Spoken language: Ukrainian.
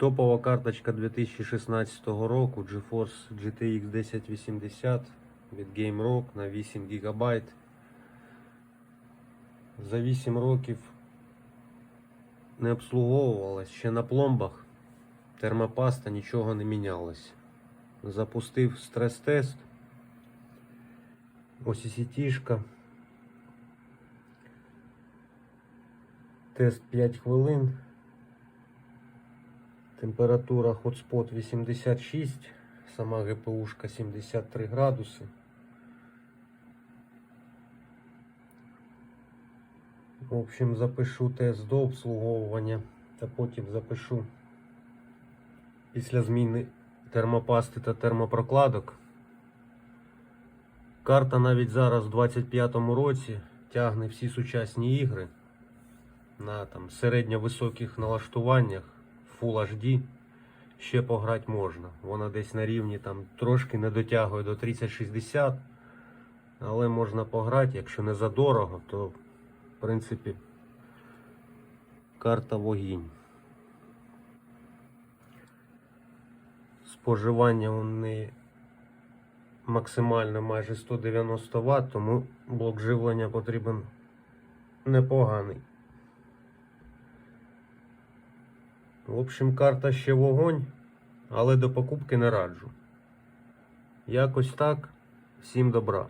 Топова карточка 2016 року GeForce GTX 1080 від GameRock на 8 ГБ. За 8 років не обслуговувалась ще на пломбах. Термопаста нічого не мінялось. Запустив стрес-тест. І. Тест 5 хвилин. Температура хотспот 86, сама ГПУшка 73 градуси. В общем, запишу тест до обслуговування та потім запишу після зміни термопасти та термопрокладок. Карта навіть зараз в 25-му році тягне всі сучасні ігри на там середньо-високих налаштуваннях Full HD ще пограти можна. Вона десь на рівні там трошки не дотягує до 3060, але можна пограти, якщо не задорого, то в принципі карта вогінь. Споживання у неї максимально майже 190 Вт, тому блок живлення потрібен непоганий. В общем, карта ще вогонь, але до покупки не раджу. Якось так. Всім добра.